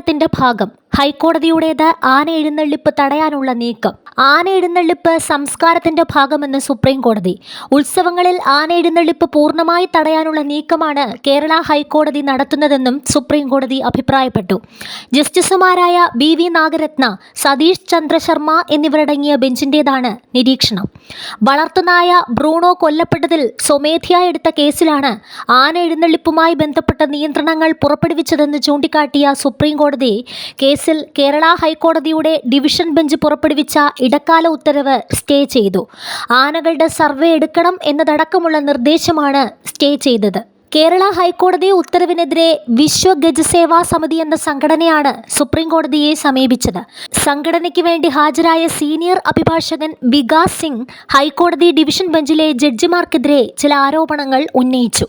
സംസ്കാരത്തിന്റെ ഭാഗം ഹൈക്കോടതിയുടേത് ആന എഴുന്നള്ളിപ്പ് തടയാനുള്ള നീക്കം. ആന എഴുന്നള്ളിപ്പ് സംസ്കാരത്തിന്റെ ഭാഗമെന്ന് സുപ്രീം കോടതി ഉത്സവങ്ങളിൽ ആന എഴുന്നള്ളിപ്പ് പൂർണമായി തടയാനുള്ള നീക്കമാണ് കേരള ഹൈക്കോടതി നടത്തുന്നതെന്നും സുപ്രീം കോടതി അഭിപ്രായപ്പെട്ടു. ജസ്റ്റിസുമാരായ ബി വി നാഗരത്ന സതീഷ് ചന്ദ്രശർമ്മ എന്നിവരടങ്ങിയ ബെഞ്ചിന്റേതാണ് നിരീക്ഷണം. വളർത്തുനായ ബ്രൂണോ കൊല്ലപ്പെട്ടതിൽ സ്വമേധയാ എടുത്ത കേസിലാണ് ആന എഴുന്നള്ളിപ്പുമായി ബന്ധപ്പെട്ട നിയന്ത്രണങ്ങൾ പുറപ്പെടുവിച്ചതെന്ന് ചൂണ്ടിക്കാട്ടിയ സുപ്രീം കോടതി കേസിൽ കേരള ഹൈക്കോടതിയുടെ ഡിവിഷൻ ബെഞ്ച് പുറപ്പെടുവിച്ച ഇടക്കാല ഉത്തരവ് സ്റ്റേ ചെയ്തു. ആനകളുടെ സർവേ എടുക്കണം എന്നതടക്കമുള്ള നിർദ്ദേശമാണ് സ്റ്റേ ചെയ്തത്. കേരള ഹൈക്കോടതി ഉത്തരവിനെതിരെ വിശ്വ ഗജസേവാ സമിതി എന്ന സംഘടനയാണ് സുപ്രീം കോടതിയെ സമീപിച്ചത്. സംഘടനയ്ക്ക് വേണ്ടി ഹാജരായ സീനിയർ അഭിഭാഷകൻ വികാസ് സിംഗ് ഹൈക്കോടതി ഡിവിഷൻ ബെഞ്ചിലെ ജഡ്ജിമാർക്കെതിരെ ചില ആരോപണങ്ങൾ ഉന്നയിച്ചു.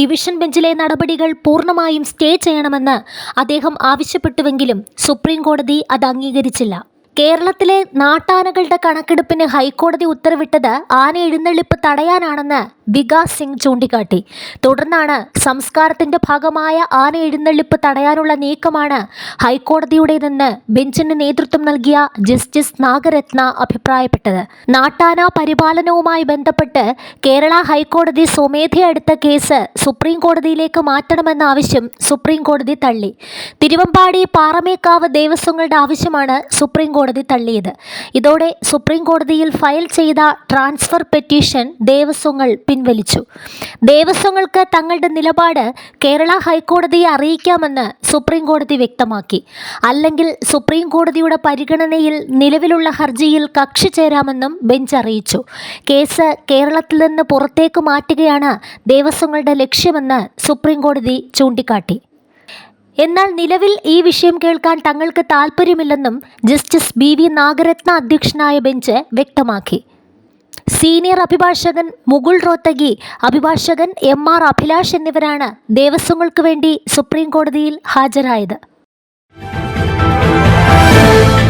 ഡിവിഷൻ ബെഞ്ചിലെ നടപടികൾ പൂർണമായും സ്റ്റേ ചെയ്യണമെന്ന് അദ്ദേഹം ആവശ്യപ്പെട്ടുവെങ്കിലും സുപ്രീം കോടതി അത് അംഗീകരിച്ചില്ല. കേരളത്തിലെ നാട്ടാനകളുടെ കണക്കെടുപ്പിന് ഹൈക്കോടതി ഉത്തരവിട്ടത് ആന എഴുന്നള്ളിപ്പ് തടയാനാണെന്ന് വികാസ് സിംഗ് ചൂണ്ടിക്കാട്ടി. തുടർന്നാണ് സംസ്കാരത്തിന്റെ ഭാഗമായ ആന എഴുന്നള്ളിപ്പ് തടയാനുള്ള നീക്കമാണ് ഹൈക്കോടതിയുടേതെന്ന് ബെഞ്ചിന് നേതൃത്വം നൽകിയ ജസ്റ്റിസ് നാഗരത്ന അഭിപ്രായപ്പെട്ടത്. നാട്ടാന പരിപാലനവുമായി ബന്ധപ്പെട്ട് കേരള ഹൈക്കോടതി സ്വമേധയെടുത്ത കേസ് സുപ്രീം കോടതിയിലേക്ക് മാറ്റണമെന്ന ആവശ്യം സുപ്രീം കോടതി തള്ളി. തിരുവമ്പാടി പാറമേക്കാവ് ദേവസ്വങ്ങളുടെ ആവശ്യമാണ് സുപ്രീം കോടതി തള്ളിയത്. ഇതോടെ സുപ്രീം കോടതിയിൽ ഫയൽ ചെയ്ത ട്രാൻസ്ഫർ പെറ്റീഷൻ ദേവസ്വങ്ങൾ പിൻവലിച്ചു. ദേവസ്വങ്ങൾക്ക് തങ്ങളുടെ നിലപാട് കേരള ഹൈക്കോടതിയെ അറിയിക്കാമെന്ന് സുപ്രീം കോടതി വ്യക്തമാക്കി. അല്ലെങ്കിൽ സുപ്രീം കോടതിയുടെ പരിഗണനയിൽ നിലവിലുള്ള ഹർജിയിൽ കക്ഷി ചേരാമെന്നും ബെഞ്ച് അറിയിച്ചു. കേസ് കേരളത്തിൽ നിന്ന് പുറത്തേക്ക് മാറ്റുകയാണ് ദേവസ്വങ്ങളുടെ ലക്ഷ്യമെന്ന് സുപ്രീം കോടതി ചൂണ്ടിക്കാട്ടി. എന്നാൽ നിലവിൽ ഈ വിഷയം കേൾക്കാൻ തങ്ങൾക്ക് താൽപ്പര്യമില്ലെന്നും ജസ്റ്റിസ് ബി വി നാഗരത്ന അധ്യക്ഷനായ ബെഞ്ച് വ്യക്തമാക്കി. സീനിയർ അഭിഭാഷകൻ മുകുൾ റോത്തഗി അഭിഭാഷകൻ എം ആർ അഭിലാഷ് എന്നിവരാണ് ദേവസ്വങ്ങൾക്ക് വേണ്ടി സുപ്രീം കോടതിയിൽ ഹാജരായത്.